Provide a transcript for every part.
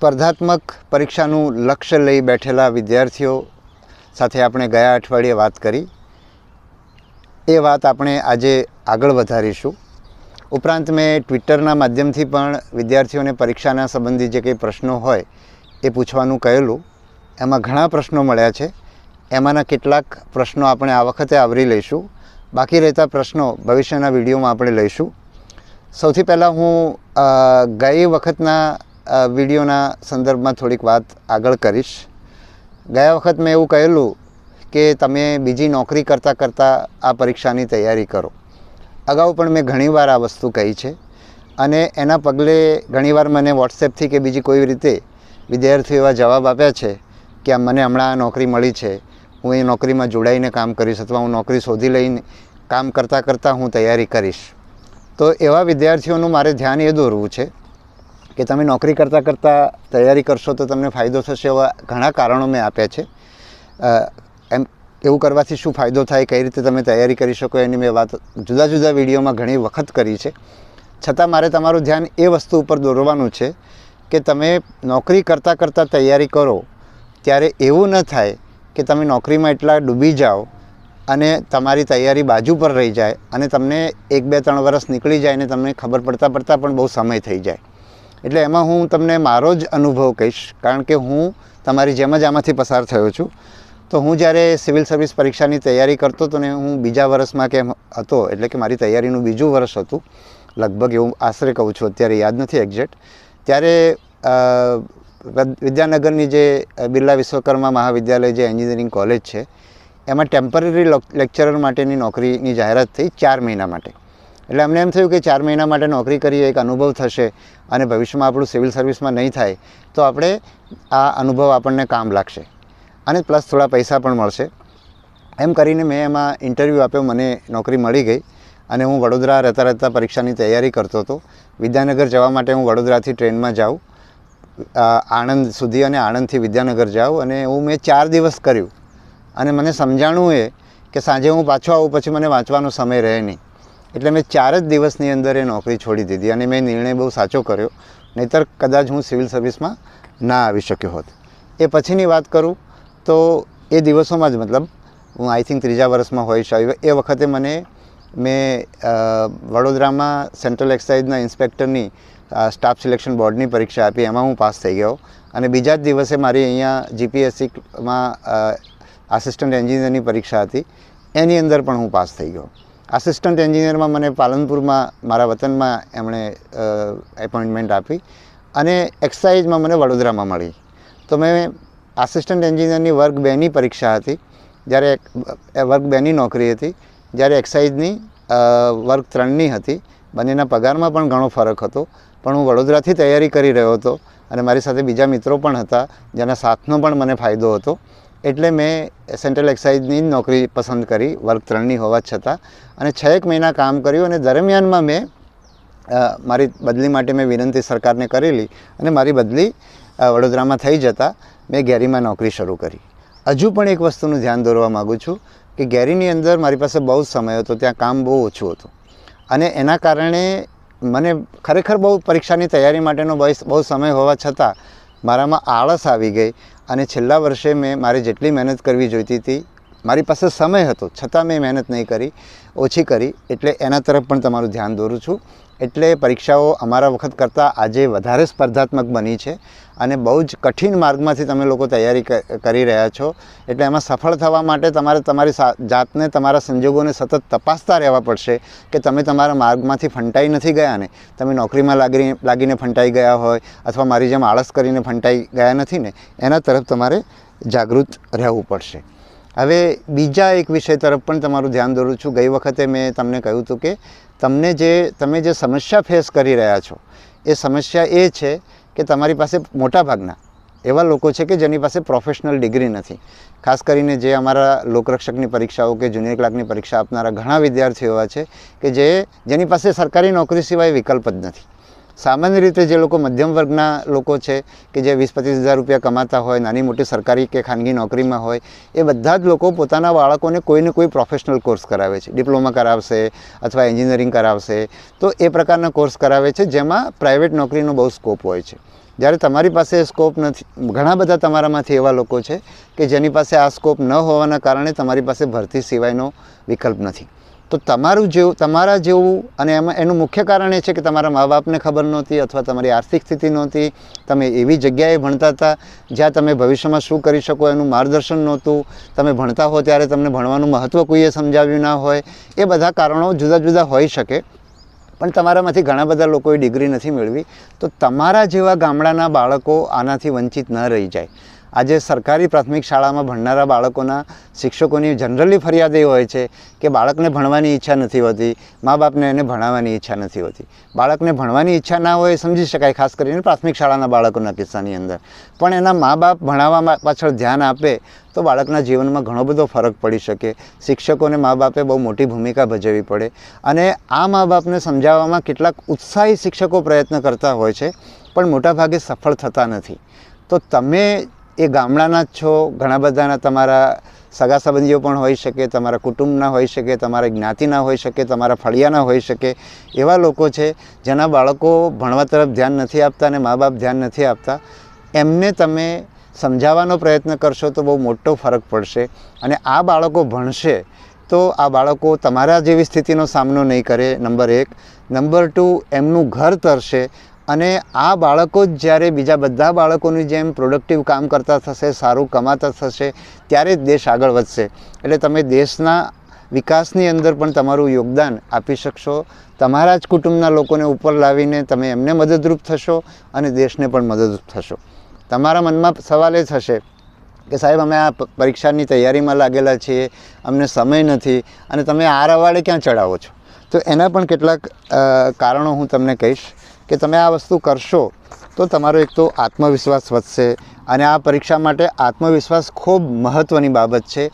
સ્પર્ધાત્મક પરીક્ષાનું લક્ષ્ય લઈ બેઠેલા વિદ્યાર્થીઓ સાથે આપણે ગયા અઠવાડિયે વાત કરી. એ વાત આપણે આજે આગળ વધારીશું. ઉપરાંત મેં ટ્વિટરના માધ્યમથી પણ વિદ્યાર્થીઓને પરીક્ષાના સંબંધી જે કંઈ પ્રશ્નો હોય એ પૂછવાનું કહેલું. એમાં ઘણા પ્રશ્નો મળ્યા છે. એમાંના કેટલાક પ્રશ્નો આપણે આ વખતે આવરી લઈશું. બાકી રહેતા પ્રશ્નો ભવિષ્યના વિડીયોમાં આપણે લઈશું. સૌથી પહેલાં હું ગઈ વખતના વિડીયોના સંદર્ભમાં થોડીક વાત આગળ કરીશ. ગયા વખત મેં એવું કહેલું કે તમે બીજી નોકરી કરતાં કરતાં આ પરીક્ષાની તૈયારી કરો. અગાઉ પણ મેં ઘણીવાર આ વસ્તુ કહી છે અને એના પગલે ઘણીવાર મને વોટ્સએપથી કે બીજી કોઈ રીતે વિદ્યાર્થીઓ એવા જવાબ આપ્યા છે કે મને હમણાં આ નોકરી મળી છે, હું એ નોકરીમાં જોડાઈને કામ કરીશ અથવા હું નોકરી શોધી લઈને કામ કરતાં કરતાં હું તૈયારી કરીશ. તો એવા વિદ્યાર્થીઓનું મારે ધ્યાન એ દોરવું છે કે તમે નોકરી કરતાં કરતાં તૈયારી કરશો તો તમને ફાયદો થશે એવા ઘણા કારણો મેં આપ્યા છે. એમ એવું કરવાથી શું ફાયદો થાય, કઈ રીતે તમે તૈયારી કરી શકો એની મેં વાત જુદા જુદા વિડીયોમાં ઘણી વખત કરી છે. છતાં મારે તમારું ધ્યાન એ વસ્તુ ઉપર દોરવાનું છે કે તમે નોકરી કરતાં કરતાં તૈયારી કરો, ત્યારે એવું ન થાય કે તમે નોકરીમાં એટલા ડૂબી જાઓ અને તમારી તૈયારી બાજુ પર રહી જાય અને તમને એક બે ત્રણ વર્ષ નીકળી જાય અને તમને ખબર પડતાં પડતાં પણ બહુ સમય થઈ જાય. એટલે એમાં હું તમને મારો જ અનુભવ કહીશ. કારણ કે હું તમારી જેમ જ આમાંથી પસાર થયો છું. તો હું જ્યારે સિવિલ સર્વિસ પરીક્ષાની તૈયારી કરતો હતો ને હું બીજા વર્ષમાં કેમ હતો, એટલે કે મારી તૈયારીનું બીજું વર્ષ હતું, લગભગ એવું આશરે કહું છું, અત્યારે યાદ નથી એક્ઝેક્ટ ત્યારે વિદ્યાનગરની જે બિરલા વિશ્વકર્મા મહાવિદ્યાલય જે એન્જિનિયરિંગ કોલેજ છે, એમાં ટેમ્પરરી લેક્ચરર માટેની નોકરીની જાહેરાત થઈ ચાર મહિના માટે. એટલે અમને એમ થયું કે ચાર મહિના માટે નોકરી કરીએ, એક અનુભવ થશે અને ભવિષ્યમાં આપણું સિવિલ સર્વિસમાં નહીં થાય, તો આપણે આ અનુભવ આપણને કામ લાગશે. અને પ્લસ થોડા પૈસા પણ મળશે. એમ કરીને મેં એમાં ઇન્ટરવ્યૂ આપ્યો, મને નોકરી મળી ગઈ અને હું વડોદરા રહેતા રહેતા પરીક્ષાની તૈયારી કરતો હતો. વિદ્યાનગર જવા માટે હું વડોદરાથી ટ્રેનમાં જાઉં આણંદ સુધી અને આણંદથી વિદ્યાનગર જાઉં અને હું મેં ચાર દિવસ કર્યું. અને મને સમજાણું એ કે સાંજે હું પાછો આવું, પછી મને વાંચવાનો સમય રહે નહીં. એટલે મેં ચાર જ દિવસની અંદર એ નોકરી છોડી દીધી અને મેં નિર્ણય બહુ સાચો કર્યો. નહીંતર કદાચ હું સિવિલ સર્વિસમાં ના આવી શક્યો હોત. એ પછીની વાત કરું તો એ દિવસોમાં જ મતલબ હું આઈ થિંક ત્રીજા વર્ષમાં હોઈશ આવી એ વખતે મને મેં વડોદરામાં સેન્ટ્રલ એક્સાઇઝના ઇન્સ્પેક્ટરની સ્ટાફ સિલેક્શન બોર્ડની પરીક્ષા આપી, એમાં હું પાસ થઈ ગયો. અને બીજા જ દિવસે મારી અહીંયા જીપીએસસીમાં આસિસ્ટન્ટ એન્જિનિયરની પરીક્ષા હતી. એની અંદર પણ હું પાસ થઈ ગયો. આસિસ્ટન્ટ એન્જિનિયરમાં મને પાલનપુરમાં, મારા વતનમાં એમણે એપોઇન્ટમેન્ટ આપી અને એક્સાઇઝમાં મને વડોદરામાં મળી. તો મેં આસિસ્ટન્ટ એન્જિનિયરની વર્ગ બેની પરીક્ષા હતી. જ્યારે વર્ગ બેની નોકરી હતી. જ્યારે એક્સાઇઝની વર્ગ ત્રણની હતી. બંનેના પગારમાં પણ ઘણો ફરક હતો. પણ હું વડોદરાથી તૈયારી કરી રહ્યો હતો અને મારી સાથે બીજા મિત્રો પણ હતા, જેના સાથનો પણ મને ફાયદો હતો. એટલે મેં સેન્ટ્રલ એક્સાઇઝની જ નોકરી પસંદ કરી વર્ગ ત્રણની હોવા છતાં. અને છ એક મહિના કામ કર્યું અને દરમિયાનમાં મેં મારી બદલી માટે મેં વિનંતી સરકારને કરેલી અને મારી બદલી વડોદરામાં થઈ જતાં મેં ગેરીમાં નોકરી શરૂ કરી. હજુ પણ એક વસ્તુનું ધ્યાન દોરવા માગું છું કે ગેરીની અંદર મારી પાસે બહુ સમય હતો, ત્યાં કામ બહુ ઓછું હતું. અને એના કારણે મને ખરેખર બહુ પરીક્ષાની તૈયારી માટેનો બહુ સમય હોવા છતાં મારામાં આળસ આવી ગઈ અને છેલ્લા વર્ષે મેં મારે જેટલી મહેનત કરવી જોઈતી હતી, મારી પાસે સમય હતો, છતાં મેં મહેનત નહીં કરી, ઓછી કરી, એટલે એના તરફ પણ તમારું ધ્યાન દોરું છું. એટલે પરીક્ષાઓ અમારા વખત કરતાં આજે વધારે સ્પર્ધાત્મક બની છે. અને બહુ જ કઠિન માર્ગમાંથી તમે લોકો તૈયારી કરી રહ્યા છો. એટલે એમાં સફળ થવા માટે તમારે તમારી જાતને, તમારા સંજોગોને સતત તપાસતા રહેવા પડશે કે તમે તમારા માર્ગમાંથી ફંટાઈ નથી ગયા ને. તમે નોકરીમાં લાગી લાગીને ફંટાઈ ગયા હોય અથવા મારી જેમ આળસ કરીને ફંટાઈ ગયા નથી ને, એના તરફ તમારે જાગૃત રહેવું પડશે. હવે બીજા એક વિષય તરફ પણ તમારું ધ્યાન દોરું છું. ગઈ વખતે મેં તમને કહ્યું હતું કે તમને જે, તમે જે સમસ્યા ફેસ કરી રહ્યા છો, એ સમસ્યા એ છે કે તમારી પાસે મોટા ભાગના એવા લોકો છે કે જેની પાસે પ્રોફેશનલ ડિગ્રી નથી. ખાસ કરીને જે અમારા લોકરક્ષકની પરીક્ષાઓ કે જુનિયર ક્લાર્કની પરીક્ષા આપનારા ઘણા વિદ્યાર્થીઓ એવા છે કે જે, જેની પાસે સરકારી નોકરી સિવાય વિકલ્પ જ નથી. સામાન્ય રીતે જે લોકો મધ્યમ વર્ગના લોકો છે કે જે વીસ પચીસ હજાર રૂપિયા કમાતા હોય, નાની મોટી સરકારી કે ખાનગી નોકરીમાં હોય, એ બધા જ લોકો પોતાના બાળકોને કોઈને કોઈ પ્રોફેશનલ કોર્સ કરાવે છે. ડિપ્લોમા કરાવશે અથવા એન્જિનિયરિંગ કરાવશે. તો એ પ્રકારના કોર્સ કરાવે છે જેમાં પ્રાઇવેટ નોકરીનો બહુ સ્કોપ હોય છે. જ્યારે તમારી પાસે સ્કોપ નથી, ઘણા બધા તમારામાંથી એવા લોકો છે કે જેની પાસે આ સ્કોપ ન હોવાના કારણે તમારી પાસે ભરતી સિવાયનો વિકલ્પ નથી. તો તમારું જેવું, તમારા જેવું અને એમાં, એનું મુખ્ય કારણ એ છે કે તમારા મા બાપને ખબર નહોતી અથવા તમારી આર્થિક સ્થિતિ નહોતી, તમે એવી જગ્યાએ ભણતા હતા જ્યાં તમે ભવિષ્યમાં શું કરી શકો એનું માર્ગદર્શન નહોતું, તમે ભણતા હો ત્યારે તમને ભણવાનું મહત્ત્વ કોઈએ સમજાવ્યું ના હોય, એ બધા કારણો જુદા જુદા હોઈ શકે. પણ તમારામાંથી ઘણા બધા લોકોએ ડિગ્રી નથી મેળવી, તો તમારા જેવા ગામડાના બાળકો આનાથી વંચિત ન રહી જાય. આજે સરકારી પ્રાથમિક શાળામાં ભણનારા બાળકોના શિક્ષકોની જનરલી ફરિયાદ એ હોય છે કે બાળકને ભણવાની ઈચ્છા નથી હોતી મા બાપને એને ભણાવવાની ઈચ્છા નથી હોતી. બાળકને ભણવાની ઈચ્છા ના હોય સમજી શકાય, ખાસ કરીને પ્રાથમિક શાળાના બાળકોના કિસ્સાની અંદર. પણ એના મા બાપ ભણાવવા પાછળ ધ્યાન આપે તો બાળકના જીવનમાં ઘણો બધો ફરક પડી શકે. શિક્ષકોને મા બાપે બહુ મોટી ભૂમિકા ભજવવી પડે અને આ મા બાપને સમજાવવામાં કેટલાક ઉત્સાહી શિક્ષકો પ્રયત્ન કરતા હોય છે, પણ મોટાભાગે સફળ થતા નથી. તો તમે એ ગામડાના જ છો, ઘણા બધાના તમારા સગા સંબંધીઓ પણ હોઈ શકે, તમારા કુટુંબના હોઈ શકે, તમારા જ્ઞાતિના હોઈ શકે, તમારા ફળિયાના હોઈ શકે, એવા લોકો છે જેના બાળકો ભણવા તરફ ધ્યાન નથી આપતા અને મા બાપ ધ્યાન નથી આપતા. એમને તમે સમજાવવાનો પ્રયત્ન કરશો તો બહુ મોટો ફરક પડશે અને આ બાળકો ભણશે તો આ બાળકો તમારા જેવી સ્થિતિનો સામનો નહીં કરે, નંબર એક. નંબર ટુ, એમનું ઘર તરશે અને આ બાળકો જ જ્યારે બીજા બધા બાળકોની જેમ પ્રોડક્ટિવ કામ કરતા થશે, સારું કમાતા થશે, ત્યારે જ દેશ આગળ વધશે. એટલે તમે દેશના વિકાસની અંદર પણ તમારું યોગદાન આપી શકશો. તમારા જ કુટુંબના લોકોને ઉપર લાવીને તમે એમને મદદરૂપ થશો અને દેશને પણ મદદરૂપ થશો. તમારા મનમાં સવાલ એ થશે કે સાહેબ, અમે આ પરીક્ષાની તૈયારીમાં લાગેલા છીએ, અમને સમય નથી અને તમે આ રવાડે ક્યાં ચડાવો છો? તો એના પણ કેટલાક કારણો હું તમને કહીશ. કે તમે આ વસ્તુ કરશો, તો તમારો એક તો આત્મવિશ્વાસ વધશે અને આ પરીક્ષા માટે આત્મવિશ્વાસ ખૂબ મહત્ત્વની બાબત છે.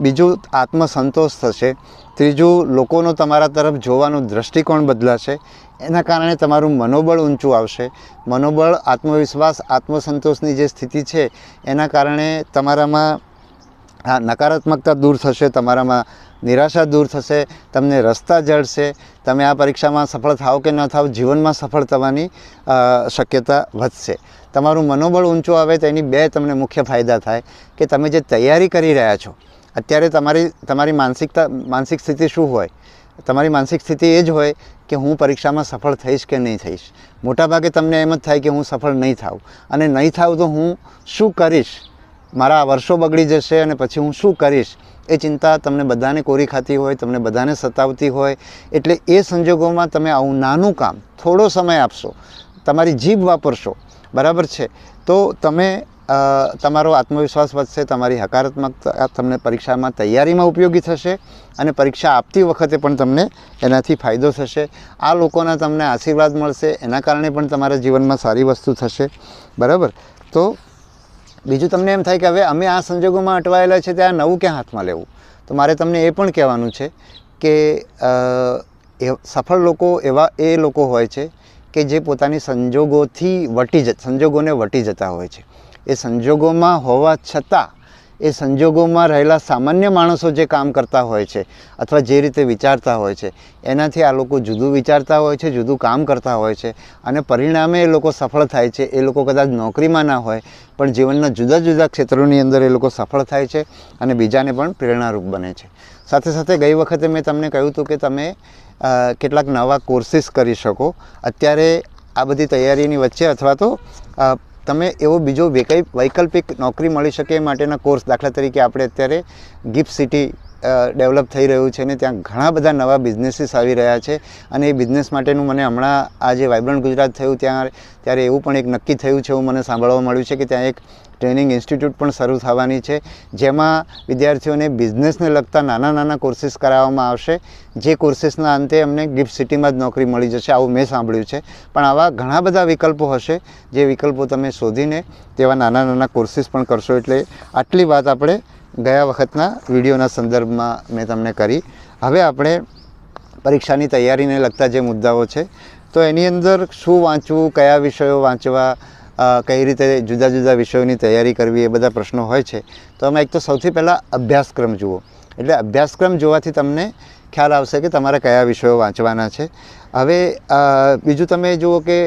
બીજું આત્મસંતોષ થશે. ત્રીજું, લોકોનો તમારા તરફ જોવાનો દૃષ્ટિકોણ બદલાશે. એના કારણે તમારું મનોબળ ઊંચું આવશે. મનોબળ, આત્મવિશ્વાસ, આત્મસંતોષની જે સ્થિતિ છે, એના કારણે તમારામાં નકારાત્મકતા દૂર થશે, તમારામાં નિરાશા દૂર થશે, તમને રસ્તા જળશે તમે આ પરીક્ષામાં સફળ થાવ કે ન થાવ જીવનમાં સફળ થવાની શક્યતા વધશે. તમારું મનોબળ ઊંચું આવે તો એની બે તમને મુખ્ય ફાયદા થાય કે તમે જે તૈયારી કરી રહ્યા છો, અત્યારે તમારી તમારી માનસિકતા, માનસિક સ્થિતિ શું હોય? તમારી માનસિક સ્થિતિ એ જ હોય કે હું પરીક્ષામાં સફળ થઈશ કે નહીં થઈશ. મોટાભાગે તમને એમ જ થાય કે હું સફળ નહીં થાઉં. અને નહીં થાઉં તો હું શું કરીશ? મારા વર્ષો બગડી જશે અને પછી હું શું કરીશ? એ ચિંતા તમને બધાને કોરી ખાતી હોય, તમને બધાને સતાવતી હોય, એટલે એ સંજોગોમાં તમે આવું નાનું કામ થોડો સમય આપશો, તમારી જીભ વાપરશો, બરાબર છે? તો તમે તમારો આત્મવિશ્વાસ વધશે, તમારી હકારાત્મકતા તમને પરીક્ષામાં તૈયારીમાં ઉપયોગી થશે અને પરીક્ષા આપતી વખતે પણ તમને એનાથી ફાયદો થશે. આ લોકોના તમને આશીર્વાદ મળશે, એના કારણે પણ તમારા જીવનમાં સારી વસ્તુ થશે, બરાબર? તો બીજું તમને એમ થાય કે હવે અમે આ સંજોગોમાં અટવાયેલા છે ત્યાં નવું ક્યાં હાથમાં લેવું? તો મારે તમને એ પણ કહેવાનું છે કે સફળ લોકો એવા એ લોકો હોય છે કે જે પોતાની સંજોગોથી વટી જ, સંજોગોને વટી જતા હોય છે. એ સંજોગોમાં હોવા છતાં એ સંજોગોમાં રહેલા સામાન્ય માણસો જે કામ કરતા હોય છે અથવા જે રીતે વિચારતા હોય છે, એનાથી આ લોકો જુદું વિચારતા હોય છે, જુદું કામ કરતા હોય છે અને પરિણામે એ લોકો સફળ થાય છે. એ લોકો કદાચ નોકરીમાં ના હોય, પણ જીવનના જુદા જુદા ક્ષેત્રોની અંદર એ લોકો સફળ થાય છે અને બીજાને પણ પ્રેરણારૂપ બને છે. સાથે સાથે ગઈ વખતે મેં તમને કહ્યું હતું કે તમે કેટલાક નવા કોર્સિસ કરી શકો. અત્યારે આ બધી તૈયારીની વચ્ચે અથવા તો તમે એવો બીજો વૈકલ્પ વૈકલ્પિક નોકરી મળી શકે એ માટેના કોર્સ દાખલા તરીકે આપણે અત્યારે ગિફ્ટ સિટી ડેવલપ થઈ રહ્યું છે અને ત્યાં ઘણા બધા નવા બિઝનેસીસ આવી રહ્યા છે અને એ બિઝનેસ માટેનું મને હમણાં આ જે વાઇબ્રન્ટ ગુજરાત થયું ત્યાં, ત્યારે એવું પણ એક નક્કી થયું છે એવું મને સાંભળવા મળ્યું છે કે ત્યાં એક ટ્રેનિંગ ઇન્સ્ટિટ્યૂટ પણ શરૂ થવાની છે, જેમાં વિદ્યાર્થીઓને બિઝનેસને લગતા નાના નાના કોર્સિસ કરાવવામાં આવશે. જે કોર્સિસના અંતે અમને ગિફ્ટ સિટીમાં જ નોકરી મળી જશે, આવું મેં સાંભળ્યું છે. પણ આવા ઘણા બધા વિકલ્પો હશે, જે વિકલ્પો તમે શોધીને તેવા નાના નાના કોર્સિસ પણ કરશો. એટલે આટલી વાત આપણે ગયા વખતના વિડીયોના સંદર્ભમાં મેં તમને કરી. હવે આપણે પરીક્ષાની તૈયારીને લગતા જે મુદ્દાઓ છે, તો એની અંદર શું વાંચવું, કયા વિષયો વાંચવા કઈ રીતે જુદા જુદા વિષયોની તૈયારી કરવી એ બધા પ્રશ્નો હોય છે. તો એમાં એક તો સૌથી પહેલાં અભ્યાસક્રમ જુઓ. એટલે અભ્યાસક્રમ જોવાથી તમને ખ્યાલ આવશે કે તમારે કયા વિષયો વાંચવાના છે. હવે બીજું તમે જુઓ કે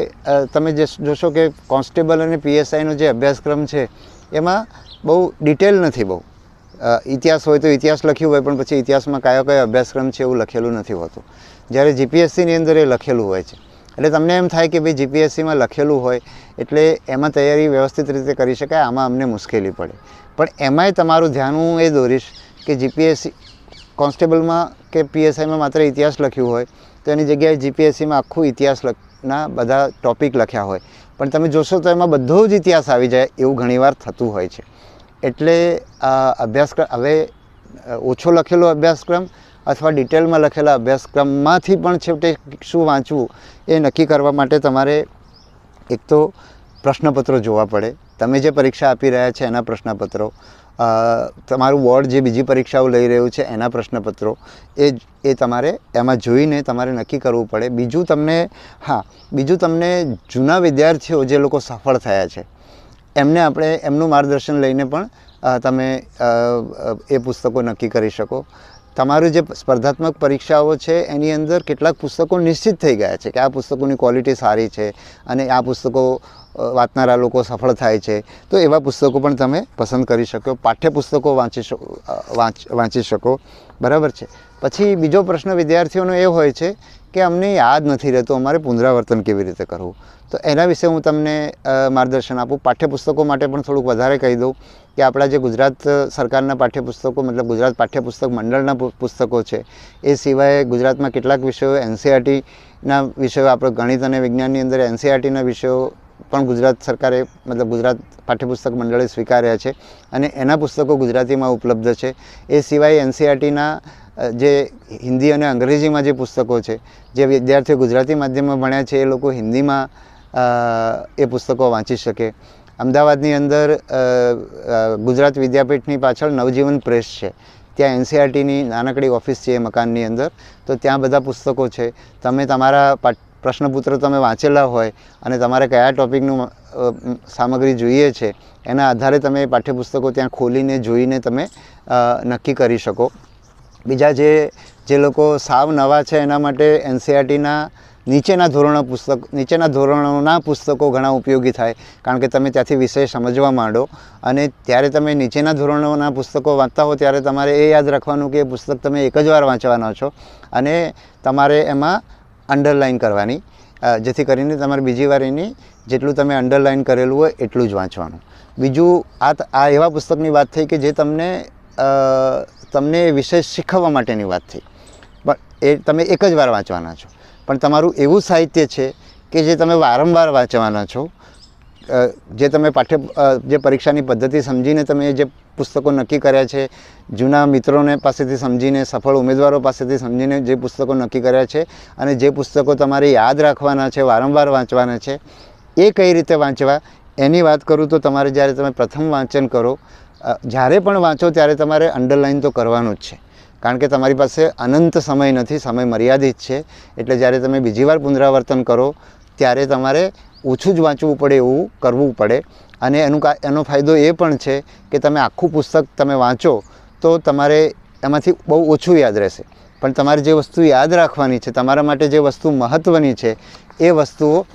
તમે જે જોશો કે કોન્સ્ટેબલ અને પીએસઆઈનો જે અભ્યાસક્રમ છે, એમાં બહુ ડિટેલ નથી બહુ. ઇતિહાસ હોય તો ઇતિહાસ લખ્યું હોય, પણ પછી ઇતિહાસમાં કયો કયો અભ્યાસક્રમ છે એવું લખેલું નથી હોતું. જ્યારે જીપીએસસીની અંદર એ લખેલું હોય છે. એટલે તમને એમ થાય કે ભાઈ જીપીએસસીમાં લખેલું હોય, એટલે એમાં તૈયારી વ્યવસ્થિત રીતે કરી શકાય, આમાં અમને મુશ્કેલી પડે. પણ એમાંય તમારું ધ્યાન હું એ દોરીશ કે જીપીએસસી કોન્સ્ટેબલમાં કે પીએસઆઈમાં માત્ર ઇતિહાસ લખ્યું હોય, તો એની જગ્યાએ જીપીએસસીમાં આખું ઇતિહાસ લખના બધા ટોપિક લખ્યા હોય. પણ તમે જોશો તો એમાં બધો જ ઇતિહાસ આવી જાય એવું ઘણીવાર થતું હોય છે. એટલે અભ્યાસક્રમ હવે ઓછો લખેલો અભ્યાસક્રમ અથવા ડિટેલમાં લખેલા અભ્યાસક્રમમાંથી પણ છેવટે શું વાંચવું એ નક્કી કરવા માટે તમારે એક તો પ્રશ્નપત્રો જોવા પડે. તમે જે પરીક્ષા આપી રહ્યા છે એના પ્રશ્નપત્રો તમારું બોર્ડ જે બીજી પરીક્ષાઓ લઈ રહ્યું છે એના પ્રશ્નપત્રો, એ એ તમારે એમાં જોઈને તમારે નક્કી કરવું પડે. બીજું તમને, હા, બીજું તમને જૂના વિદ્યાર્થીઓ જે લોકો સફળ થયા છે, એમને આપણે એમનું માર્ગદર્શન લઈને પણ તમે એ પુસ્તકો નક્કી કરી શકો. તમારું જે સ્પર્ધાત્મક પરીક્ષાઓ છે, એની અંદર કેટલાક પુસ્તકો નિશ્ચિત થઈ ગયા છે કે આ પુસ્તકોની ક્વોલિટી સારી છે અને આ પુસ્તકો વાંચનારા લોકો સફળ થાય છે. તો એવા પુસ્તકો પણ તમે પસંદ કરી શકો, પાઠ્યપુસ્તકો વાંચી શકો વાંચ શકો. બરાબર છે? પછી બીજો પ્રશ્ન વિદ્યાર્થીઓનો એ હોય છે કે અમને યાદ નથી રહેતું અમારે પુનરાવર્તન કેવી રીતે કરવું. તો એના વિશે હું તમને માર્ગદર્શન આપું. પાઠ્યપુસ્તકો માટે પણ થોડુંક વધારે કહી દઉં. કે આપણા જે ગુજરાત સરકારના પાઠ્યપુસ્તકો, મતલબ ગુજરાત પાઠ્યપુસ્તક મંડળના પુસ્તકો છે, એ સિવાય ગુજરાતમાં કેટલાક વિષયો એનસીઆરટીના વિષયો, આપણે ગણિત અને વિજ્ઞાનની અંદર એનસીઆરટીના વિષયો પણ ગુજરાત સરકારે, મતલબ ગુજરાત પાઠ્યપુસ્તક મંડળે સ્વીકાર્યા છે અને એના પુસ્તકો ગુજરાતીમાં ઉપલબ્ધ છે. એ સિવાય એનસીઆરટીના જે હિન્દી અને અંગ્રેજીમાં જે પુસ્તકો છે, જે વિદ્યાર્થીઓ ગુજરાતી માધ્યમમાં ભણ્યા છે, એ લોકો હિન્દીમાં એ પુસ્તકો વાંચી શકે. અમદાવાદની અંદર ગુજરાત વિદ્યાપીઠની પાછળ નવજીવન પ્રેસ છે. ત્યાં એનસીઆરટીની નાનકડી ઓફિસ છે એ મકાનની અંદર. તો ત્યાં બધા પુસ્તકો છે. તમે તમારા પ્રશ્નપત્ર તમે વાંચેલા હોય અને તમારે કયા ટોપિકનું સામગ્રી જોઈએ છે, એના આધારે તમે પાઠ્યપુસ્તકો ત્યાં ખોલીને જોઈને તમે નક્કી કરી શકો. બીજા જે જે લોકો સાવ નવા છે એના માટે એનસીઆરટીના નીચેના ધોરણો પુસ્તક નીચેના ધોરણોના પુસ્તકો ઘણા ઉપયોગી થાય. કારણ કે તમે ત્યાંથી વિષય સમજવા માંડો અને ત્યારે તમે નીચેના ધોરણોના પુસ્તકો વાંચતા હો ત્યારે તમારે એ યાદ રાખવાનું કે એ પુસ્તક તમે એક જ વાર વાંચવાના છો અને તમારે એમાં અંડરલાઇન કરવાની. જેથી કરીને તમારે બીજી વાર એની જેટલું તમે અંડરલાઇન કરેલું હોય એટલું જ વાંચવાનું. બીજું આ આ એવા પુસ્તકની વાત થઈ કે જે તમને તમને વિષય શીખવવા માટેની વાત થઈ. પણ એ તમે એક જ વાર વાંચવાના છો. પણ તમારું એવું સાહિત્ય છે કે જે તમે વારંવાર વાંચવાના છો જે તમે પાઠ્ય જે પરીક્ષાની પદ્ધતિ સમજીને તમે જે પુસ્તકો નક્કી કર્યા છે, જૂના મિત્રોને પાસેથી સમજીને, સફળ ઉમેદવારો પાસેથી સમજીને જે પુસ્તકો નક્કી કર્યા છે અને જે પુસ્તકો તમારે યાદ રાખવાના છે, વારંવાર વાંચવાના છે, એ કઈ રીતે વાંચવા? એની વાત કરું તો તમારે જ્યારે તમે પ્રથમ વાંચન કરો જ્યારે પણ વાંચો ત્યારે તમારે અંડરલાઇન તો કરવાનું જ છે. કારણ કે તમારી પાસે અનંત સમય નથી, સમય મર્યાદિત છે. એટલે જ્યારે તમે બીજી વાર પુનરાવર્તન કરો, ત્યારે તમારે ઓછું જ વાંચવું પડે, એવું કરવું પડે. અને એનું કા, એનો ફાયદો એ પણ છે કે તમે આખું પુસ્તક તમે વાંચો, તો તમારે એમાંથી બહુ ઓછું યાદ રહેશે. પણ તમારે જે વસ્તુ યાદ રાખવાની છે, તમારા માટે જે વસ્તુ મહત્ત્વની છે, એ વસ્તુઓ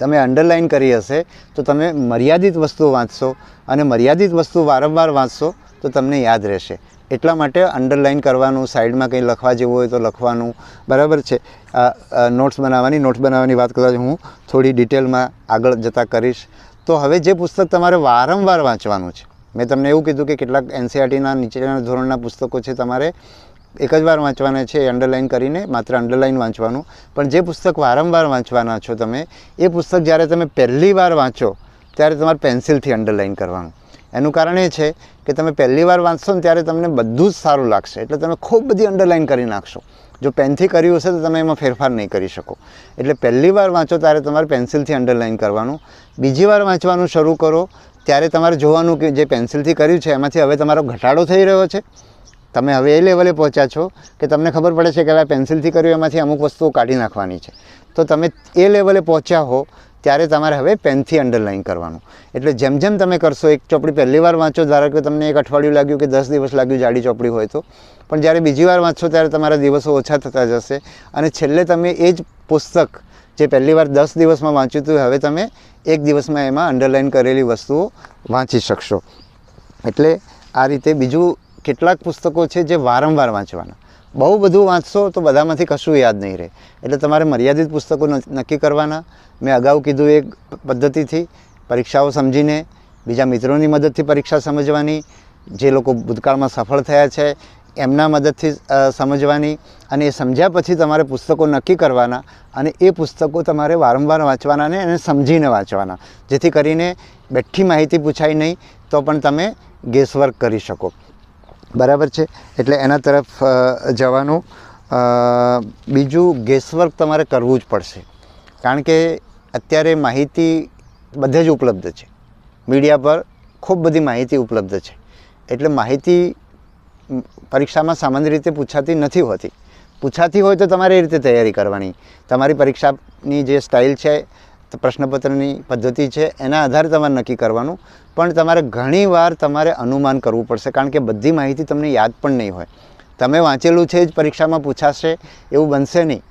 તમે અંડરલાઇન કરી હશે, તો તમે મર્યાદિત વસ્તુઓ વાંચશો અને મર્યાદિત વસ્તુ વારંવાર વાંચશો તો તમને યાદ રહેશે. એટલા માટે અંડરલાઇન કરવાનું સાઈડમાં કંઈ લખવા જેવું હોય તો લખવાનું. બરાબર છે? નોટ્સ બનાવવાની નોટ્સ બનાવવાની વાત કરતા હું થોડી ડિટેલમાં આગળ જતાં કરીશ. તો હવે જે પુસ્તક તમારે વારંવાર વાંચવાનું છે, મેં તમને એવું કીધું કે કેટલાક એનસીઆરટીના નીચેના ધોરણના પુસ્તકો છે તમારે એક જ વાર વાંચવાના છે અંડરલાઇન કરીને માત્ર અંડરલાઇન વાંચવાનું. પણ જે પુસ્તક વારંવાર વાંચવાના છો તમે, એ પુસ્તક જ્યારે તમે પહેલી વાર વાંચો, ત્યારે તમારે પેન્સિલથી અંડરલાઇન કરવાનું. એનું કારણ એ છે કે તમે પહેલી વાર વાંચશો ને ત્યારે તમને બધું જ સારું લાગશે. એટલે તમે ખૂબ બધી અંડરલાઇન કરી નાખશો. જો પેનથી કર્યું હશે તો તમે એમાં ફેરફાર નહીં કરી શકો. એટલે પહેલી વાર વાંચો ત્યારે તમારે પેન્સિલથી અંડરલાઇન કરવાનું. બીજી વાર વાંચવાનું શરૂ કરો ત્યારે તમારે જોવાનું કે જે પેન્સિલથી કર્યું છે એમાંથી હવે તમારો ઘટાડો થઈ રહ્યો છે. તમે હવે એ લેવલે પહોંચ્યા છો કે તમને ખબર પડે છે કે હવે પેન્સિલથી કર્યું, એમાંથી અમુક વસ્તુઓ કાઢી નાખવાની છે. તો તમે એ લેવલે પહોંચ્યા હો ત્યારે તમારે હવે પેનથી અંડરલાઇન કરવાનું. એટલે જેમ જેમ તમે કરશો, એક ચોપડી પહેલી વાર વાંચો, ધારો કે તમને એક અઠવાડિયું લાગ્યું કે દસ દિવસ લાગ્યું જાડી ચોપડી હોય તો. પણ જ્યારે બીજી વાર વાંચશો, ત્યારે તમારા દિવસો ઓછા થતા જશે. અને છેલ્લે તમે એ જ પુસ્તક જે પહેલી વાર દસ દિવસમાં વાંચ્યું હતું, હવે તમે એક દિવસમાં એમાં અંડરલાઇન કરેલી વસ્તુઓ વાંચી શકશો. એટલે આ રીતે બીજું કેટલાક પુસ્તકો છે જે વારંવાર વાંચવાના. બહુ બધું વાંચશો તો બધામાંથી કશું યાદ નહીં રહે. એટલે તમારે મર્યાદિત પુસ્તકો નક્કી કરવાના. મેં અગાઉ કીધું એક પદ્ધતિથી, પરીક્ષાઓ સમજીને, બીજા મિત્રોની મદદથી પરીક્ષા સમજવાની, જે લોકો ભૂતકાળમાં સફળ થયા છે, એમના મદદથી સમજવાની અને એ સમજ્યા પછી તમારે પુસ્તકો નક્કી કરવાના અને એ પુસ્તકો તમારે વારંવાર વાંચવાના અને એને સમજીને વાંચવાના. જેથી કરીને બેઠી માહિતી પૂછાય નહીં, તો પણ તમે ગેસવર્ક કરી શકો. બરાબર છે? એટલે એના તરફ જવાનું. બીજું ગેસવર્ક તમારે કરવું જ પડશે. કારણ કે અત્યારે માહિતી બધે જ ઉપલબ્ધ છે. મીડિયા પર ખૂબ બધી માહિતી ઉપલબ્ધ છે. એટલે માહિતી પરીક્ષામાં સામાન્ય રીતે પૂછાતી નથી હોતી. પૂછાતી હોય તો તમારે એ રીતે તૈયારી કરવાની. તમારી પરીક્ષાની જે સ્ટાઇલ છે, પ્રશ્નપત્રની પદ્ધતિ છે, એના આધારે તમારે નક્કી કરવાનું. પણ તમારે ઘણીવાર તમારે અનુમાન કરવું પડશે, કારણ કે બધી માહિતી તમને યાદ પણ નહીં હોય. તમે વાંચેલું છે જ પરીક્ષામાં પૂછાશે, એવું બનશે નહીં.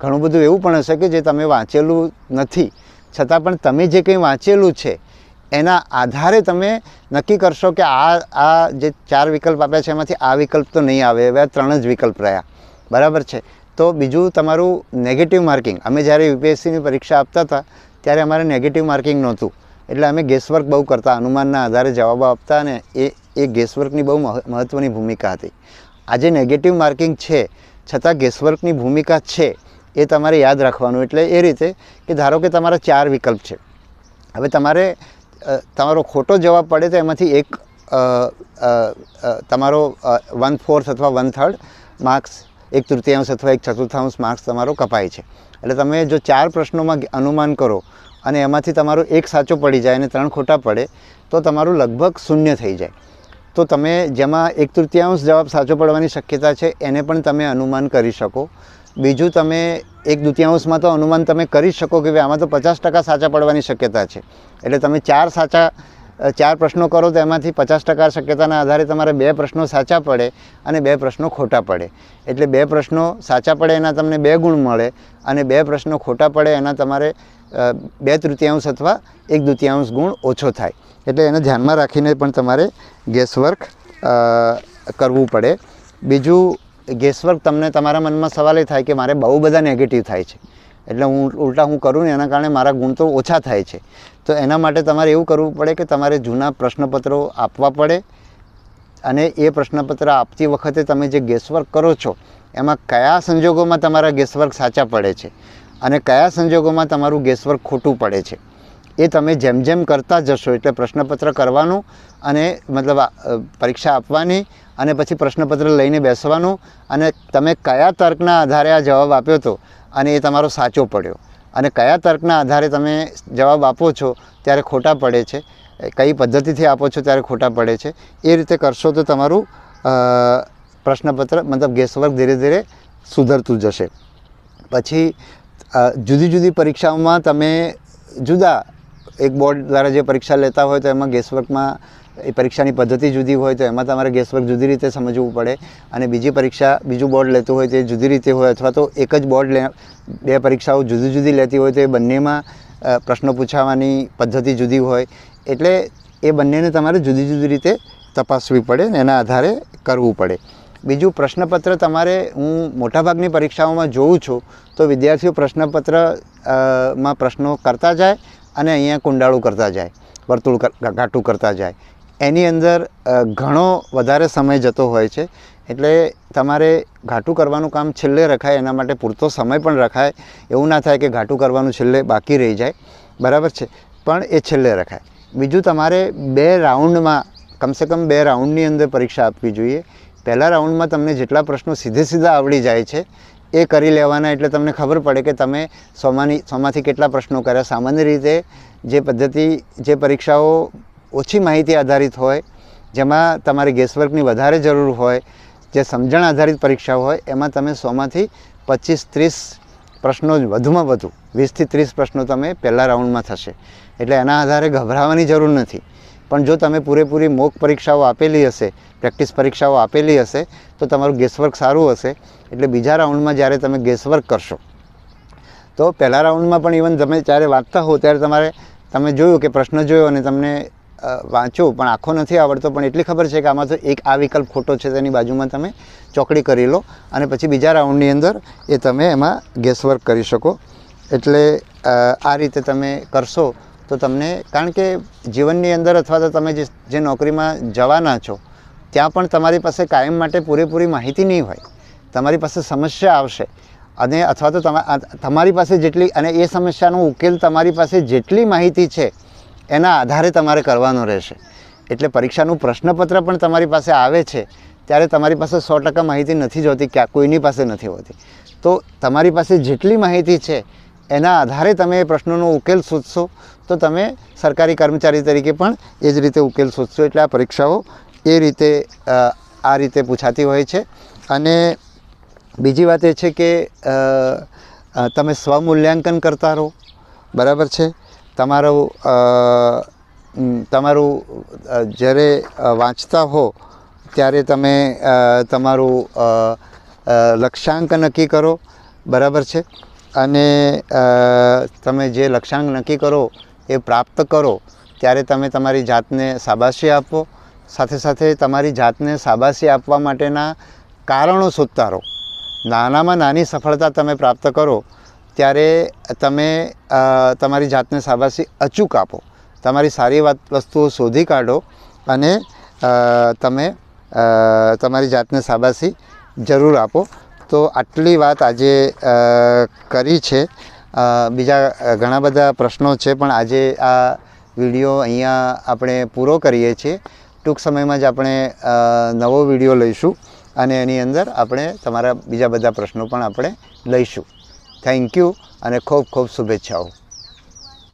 ઘણું બધું એવું પણ હશે કે જે તમે વાંચેલું નથી. છતાં પણ તમે જે કંઈ વાંચેલું છે, એના આધારે તમે નક્કી કરશો કે આ આ જે ચાર વિકલ્પ આપ્યા છે, એમાંથી આ વિકલ્પ તો નહીં આવે હવે આ ત્રણ જ વિકલ્પ રહ્યા. બરાબર છે? તો બીજું તમારું નેગેટિવ માર્કિંગ અમે જ્યારે યુપીએસસીની પરીક્ષા આપતા હતા, ત્યારે અમારે નેગેટિવ માર્કિંગ નહોતું. એટલે અમે ગેસવર્ક બહુ કરતા અનુમાનના આધારે જવાબો આપતા અને એ એ ગેસવર્કની બહુ મહ- મહત્ત્વની ભૂમિકા હતી. આજે નેગેટિવ માર્કિંગ છે, છતાં ગેસવર્કની ભૂમિકા છે, એ તમારે યાદ રાખવાનું. એટલે એ રીતે કે ધારો કે તમારા ચાર વિકલ્પ છે. હવે તમારે તમારો ખોટો જવાબ પડે તો એમાંથી એક તમારો વન ફોર્થ અથવા વન થર્ડ માર્ક્સ એક તૃતીયાંશ અથવા એક ચતુર્થાંશ માર્ક્સ તમારો કપાય છે. એટલે તમે જો ચાર પ્રશ્નોમાં અનુમાન કરો અને એમાંથી તમારો એક સાચો પડી જાય અને ત્રણ ખોટા પડે, તો તમારું લગભગ શૂન્ય થઈ જાય. તો તમે જેમાં એક તૃતીયાંશ જવાબ સાચો પડવાની શક્યતા છે, એને પણ તમે અનુમાન કરી શકો. બીજું તમે એક દ્વિતીયાંશમાં તો અનુમાન તમે કરી શકો કે ભાઈ આમાં તો પચાસ ટકા સાચા પડવાની શક્યતા છે. એટલે તમે ચાર સાચા ચાર પ્રશ્નો કરો તો એમાંથી પચાસ ટકા શક્યતાના આધારે તમારે બે પ્રશ્નો સાચા પડે અને બે પ્રશ્નો ખોટા પડે. એટલે બે પ્રશ્નો સાચા પડે એના તમને બે ગુણ મળે અને બે પ્રશ્નો ખોટા પડે એના તમારે બે તૃતીયાંશ અથવા એક દ્વિતીયાંશ ગુણ ઓછો થાય. એટલે એને ધ્યાનમાં રાખીને પણ તમારે ગેસવર્ક કરવું પડે. બીજું ગેસવર્ક તમને તમારા મનમાં સવાલ એ થાય કે મારે બહુ બધા નેગેટિવ થાય છે. એટલે હું ઉલટા હું કરું ને એના કારણે મારા ગુણ તો ઓછા થાય છે. તો એના માટે તમારે એવું કરવું પડે કે તમારે જૂના પ્રશ્નપત્રો આપવા પડે અને એ પ્રશ્નપત્ર આપતી વખતે તમે જે ગેસવર્ક કરો છો, એમાં કયા સંજોગોમાં તમારા ગેસવર્ક સાચા પડે છે અને કયા સંજોગોમાં તમારું ગેસવર્ક ખોટું પડે છે. એ તમે જેમ જેમ કરતા જશો એટલે પ્રશ્નપત્ર કરવાનું અને મતલબ પરીક્ષા આપવાની અને પછી પ્રશ્નપત્ર લઈને બેસવાનું અને તમે કયા તર્કના આધારે આ જવાબ આપ્યો હતો અને એ તમારો સાચો પડ્યો. અને કયા તર્કના આધારે તમે જવાબ આપો છો ત્યારે ખોટા પડે છે. કઈ પદ્ધતિથી આપો છો ત્યારે ખોટા પડે છે. એ રીતે કરશો તો તમારું પ્રશ્નપત્ર મતલબ ગેસવર્ક ધીરે ધીરે સુધરતું જશે. પછી જુદી જુદી પરીક્ષાઓમાં તમે જુદા એક બોર્ડ દ્વારા જે પરીક્ષા લેતા હોય તો એમાં ગેસવર્કમાં એ પરીક્ષાની પદ્ધતિ જુદી હોય તો એમાં તમારે ગેસવર્ક જુદી રીતે સમજવું પડે. અને બીજી પરીક્ષા બીજું બોર્ડ લેતું હોય તે જુદી રીતે હોય અથવા તો એક જ બોર્ડ બે પરીક્ષાઓ જુદી જુદી લેતી હોય તો એ બંનેમાં પ્રશ્નો પૂછાવાની પદ્ધતિ જુદી હોય. એટલે એ બંનેને તમારે જુદી જુદી રીતે તપાસવી પડે ને એના આધારે કરવું પડે. બીજું પ્રશ્નપત્ર તમારે હું મોટાભાગની પરીક્ષાઓમાં જોઉં છું તો વિદ્યાર્થીઓ પ્રશ્નપત્રમાં પ્રશ્નો કરતા જાય અને અહીંયા કુંડાળું કરતા જાય, વર્તુળ ઘાટું કરતા જાય. એની અંદર ઘણો વધારે સમય જતો હોય છે. એટલે તમારે ઘાટું કરવાનું કામ છેલ્લે રખાય, એના માટે પૂરતો સમય પણ રખાય. એવું ના થાય કે ઘાટું કરવાનું છેલ્લે બાકી રહી જાય. બરાબર છે? પણ એ છેલ્લે રખાય. બીજું તમારે બે રાઉન્ડમાં, કમસે કમ બે રાઉન્ડની અંદર પરીક્ષા આપવી જોઈએ. પહેલા રાઉન્ડમાં તમને જેટલા પ્રશ્નો સીધે સીધા આવડી જાય છે એ કરી લેવાના એટલે તમને ખબર પડે કે તમે સોમાની સોમાંથી કેટલા પ્રશ્નો કર્યા. સામાન્ય રીતે જે પદ્ધતિ જે પરીક્ષાઓ ઓછી માહિતી આધારિત હોય, જેમાં તમારે ગેસવર્કની વધારે જરૂર હોય, જે સમજણ આધારિત પરીક્ષાઓ હોય, એમાં તમે સોમાંથી પચીસ ત્રીસ પ્રશ્નો જ વધુમાં વધુ, વીસથી ત્રીસ પ્રશ્નો તમે પહેલા રાઉન્ડમાં થશે. એટલે એના આધારે ગભરાવાની જરૂર નથી. પણ જો તમે પૂરેપૂરી મોક પરીક્ષાઓ આપેલી હશે પ્રેક્ટિસ પરીક્ષાઓ આપેલી હશે, તો તમારું ગેસવર્ક સારું હશે. એટલે બીજા રાઉન્ડમાં જ્યારે તમે ગેસવર્ક કરશો. તો પહેલા રાઉન્ડમાં પણ ઇવન તમે જ્યારે વાંચતા હો, ત્યારે તમારે, તમે જોયું કે પ્રશ્ન જોયો અને તમને વાંચો પણ આખો નથી આવડતો, પણ એટલી ખબર છે કે આમાં તો એક આ વિકલ્પ ખોટો છે, તેની બાજુમાં તમે ચોકડી કરી લો અને પછી બીજા રાઉન્ડની અંદર એ તમે એમાં ગેસવર્ક કરી શકો. એટલે આ રીતે તમે કરશો તો તમને, કારણ કે જીવનની અંદર અથવા તો તમે જે જે નોકરીમાં જવાના છો, ત્યાં પણ તમારી પાસે કાયમ માટે પૂરેપૂરી માહિતી નહીં હોય. તમારી પાસે સમસ્યા આવશે. અને અથવા તો તમા- તમારી પાસે જેટલી, અને એ સમસ્યાનો ઉકેલ તમારી પાસે જેટલી માહિતી છે, એના આધારે તમારે કરવાનો રહેશે. એટલે પરીક્ષાનું પ્રશ્નપત્ર પણ તમારી પાસે આવે છે, ત્યારે તમારી પાસે સો ટકા માહિતી નથી જ હોતી ક્યાં, કોઈની પાસે નથી હોતી. તો તમારી પાસે જેટલી માહિતી છે એના આધારે તમે એ પ્રશ્નોનો ઉકેલ શોધશો, તો તમે સરકારી કર્મચારી તરીકે પણ એ જ રીતે ઉકેલ શોધશો. એટલે આ પરીક્ષાઓ એ રીતે આ રીતે પૂછાતી હોય છે. અને બીજી વાત એ છે કે તમે સ્વમૂલ્યાંકન કરતા રહો. બરાબર છે? તમારું તમારું જ્યારે વાંચતા હો, ત્યારે તમે તમારું લક્ષ્યાંક નક્કી કરો. બરાબર છે? અને તમે જે લક્ષ્યાંક નક્કી કરો એ પ્રાપ્ત કરો, ત્યારે તમે તમારી જાતને શાબાશી આપો. સાથે સાથે તમારી જાતને શાબાશી આપવા માટેના કારણો રહો નાનામાં નાની સફળતા તમે પ્રાપ્ત કરો, ત્યારે તમે તમારી જાતને શાબાશી અચૂક આપો. તમારી સારી વાત વસ્તુઓ શોધી કાઢો અને તમે તમારી જાતને શાબાશી જરૂર આપો. તો આટલી વાત આજે કરી છે. બીજા ઘણા બધા પ્રશ્નો છે, પણ આજે આ વીડિયો અહીંયા આપણે પૂરો કરીએ છીએ. ટૂંક સમયમાં જ આપણે નવો વીડિયો લઈશું અને એની અંદર આપણે તમારા બીજા બધા પ્રશ્નો પણ આપણે લઈશું. થેન્ક યુ અને ખૂબ ખૂબ શુભેચ્છાઓ.